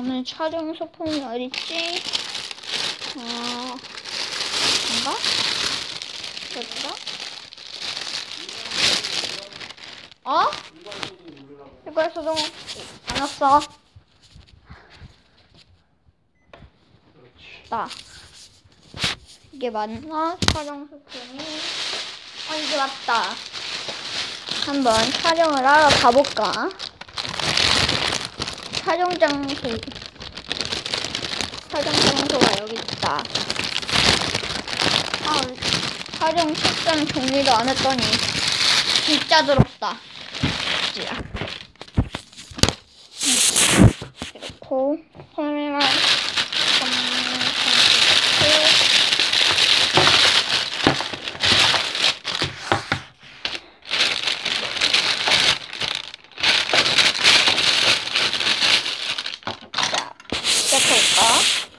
오늘 촬영 소품이 어딨지? 어, 뭔가? 여기다? 어? 이거에 소동 안 왔어. 나. 이게 맞나? 촬영 소품이. 어, 이게 맞다. 한번 촬영을 하러 가볼까? 촬영 장소. 촬영 장소가 여기 있다. 아, 촬영 책장 정리도 안 했더니 진짜 더럽다. 진짜. 그리고 카메라 시작 해?